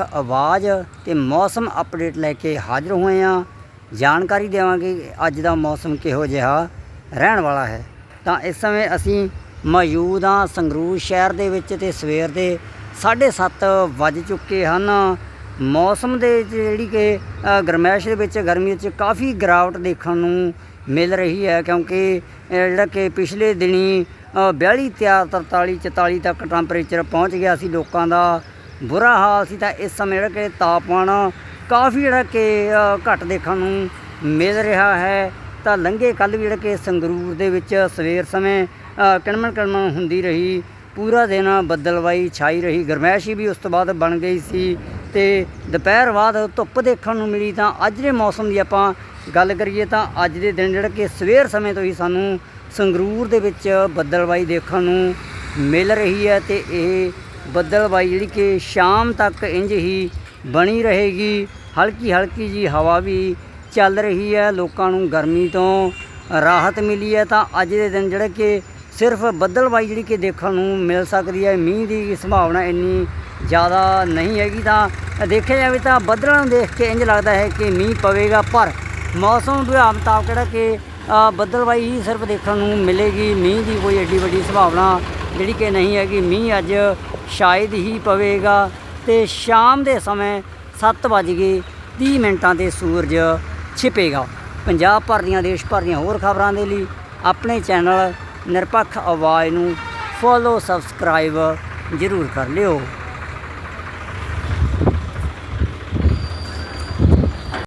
ਆਵਾਜ਼ ਤੇ ਮੌਸਮ ਅਪਡੇਟ ਲੈ ਕੇ ਹਾਜ਼ਰ ਹੋਏ ਹਾਂ। ਜਾਣਕਾਰੀ ਦੇਵਾਂਗੇ ਅੱਜ ਦਾ ਮੌਸਮ ਕਿਹੋ ਜਿਹਾ ਰਹਿਣ ਵਾਲਾ ਹੈ। ਤਾਂ ਇਸ ਸਮੇਂ ਅਸੀਂ ਮੌਜੂਦ ਹਾਂ ਸੰਗਰੂਰ ਸ਼ਹਿਰ ਦੇ ਵਿੱਚ ਤੇ ਸਵੇਰ ਦੇ 7:30 ਵੱਜ ਚੁੱਕੇ ਹਨ। ਮੌਸਮ ਦੇ ਜਿਹੜੀ ਕਿ ਅ, ਗਰਮੈਸ਼ ਦੇ ਵਿੱਚ ਗਰਮੀ ਵਿੱਚ ਕਾਫੀ ਗਿਰਾਵਟ ਦੇਖਣ ਨੂੰ ਮਿਲ ਰਹੀ ਹੈ ਕਿਉਂਕਿ ਜਿਹੜਾ ਕਿ ਪਿਛਲੇ ਦਿਨੀ ਅ, 42 ਤਿਆ- 43 44 ਤੱਕ ਟੈਂਪਰੇਚਰ ਪਹੁੰਚ ਗਿਆ ਸੀ ਲੋਕਾਂ ਦਾ। ਬੁਰਾ ਹਾਲ ਸੀ ਤਾਂ ਇਸ ਸਮੇਂ ਜਿਹੜਾ ਕਿ ਤਾਪਮਾਨ ਕਾਫੀ ਜਿਹੜਾ ਕਿ ਅ, ਘੱਟ ਦੇਖਣ ਨੂੰ ਮਿਲ ਰਿਹਾ ਹੈ। ਤਾਂ ਲੰਘੇ ਕੱਲ ਵੀ ਜਿਹੜਾ ਕਿ ਸੰਗਰੂਰ ਦੇ ਵਿੱਚ ਸਵੇਰ ਸਮੇਂ ਅ, ਕਿਣਮਣ ਹੁੰਦੀ ਰਹੀ। ਪੂਰਾ ਦਿਨ ਬੱਦਲਵਾਈ ਛਾਈ ਰਹੀ। ਗਰਮੈਸ਼ ਵੀ ਉਸ ਤੋਂ ਬਾਅਦ ਬਣ ਗਈ ਸੀ ਤੇ ਦੁਪਹਿਰ ਬਾਅਦ ਧੁੱਪ ਦੇਖਣ ਨੂੰ ਮਿਲੀ ਤਾਂ ਅੱਜ ਦੇ ਮੌਸਮ ਦੀ ਆਪਾਂ ਗੱਲ ਕਰੀਏ ਤਾਂ ਅੱਜ ਦੇ ਦਿਨ ਜਿਹੜਾ ਕਿ ਸਵੇਰ ਸਮੇਂ ਤੋਂ ਹੀ ਸਾਨੂੰ ਸੰਗਰੂਰ ਦੇ ਵਿੱਚ ਬੱਦਲਵਾਈ ਦੇਖਣ ਨੂੰ ਮਿਲ ਰਹੀ ਹੈ ਤੇ ਇਹ ਬੱਦਲਵਾਈ ਜਿਹੜੀ ਕਿ ਸ਼ਾਮ ਤੱਕ ਇੰਜ ਹੀ ਬਣੀ ਰਹੇਗੀ। ਹਲਕੀ ਹਲਕੀ ਜੀ ਹਵਾ ਵੀ ਚੱਲ ਰਹੀ ਹੈ ਲੋਕਾਂ ਨੂੰ ਗਰਮੀ ਤੋਂ ਰਾਹਤ ਮਿਲੀ ਹੈ। ਤਾਂ ਅੱਜ ਦੇ ਦਿਨ ਜਿਹੜਾ ਕਿ ਸਿਰਫ ਬੱਦਲਵਾਈ ਜਿਹੜੀ ਕਿ ਦੇਖਣ ਨੂੰ ਮਿਲ ਸਕਦੀ ਹੈ। ਮੀਂਹ ਦੀ ਸੰਭਾਵਨਾ ਇੰਨੀ ਜ਼ਿਆਦਾ ਨਹੀਂ ਹੈਗੀ। ਤਾਂ ਦੇਖਿਆ ਜਾਵੇ ਤਾਂ ਬੱਦਲਾਂ ਨੂੰ ਦੇਖ ਕੇ ਇੰਜ ਲੱਗਦਾ ਹੈ ਕਿ ਮੀਂਹ ਪਵੇਗਾ। ਪਰ ਮੌਸਮ ਵਿਭਾਗ ਮੁਤਾਬਕ ਜਿਹੜਾ ਕਿ ਅ, ਹੀ ਸਿਰਫ ਦੇਖਣ ਨੂੰ ਮਿਲੇਗੀ। ਮੀਂਹ ਦੀ ਕੋਈ ਐਡੀ ਵੱਡੀ ਸੰਭਾਵਨਾ ਜਿਹੜੀ ਕਿ ਨਹੀਂ ਹੈਗੀ। ਮੀਂਹ ਅੱਜ ਸ਼ਾਇਦ ਹੀ ਪਵੇਗਾ। ਤੇ ਸ਼ਾਮ ਦੇ ਸਮੇਂ 7 ਵੱਜ ਕੇ 30 ਮਿੰਟਾਂ ਤੇ ਸੂਰਜ ਛਿਪੇਗਾ। ਪੰਜਾਬ ਭਰ ਦੀਆਂ, ਦੇਸ਼ ਭਰ ਦੀਆਂ ਹੋਰ ਖਬਰਾਂ ਦੇ ਲਈ ਆਪਣੇ ਚੈਨਲ ਨਿਰਪੱਖ ਆਵਾਜ਼ ਨੂੰ ਫੋਲੋ ਸਬਸਕ੍ਰਾਈਬ ਜ਼ਰੂਰ ਕਰ ਲਿਓ।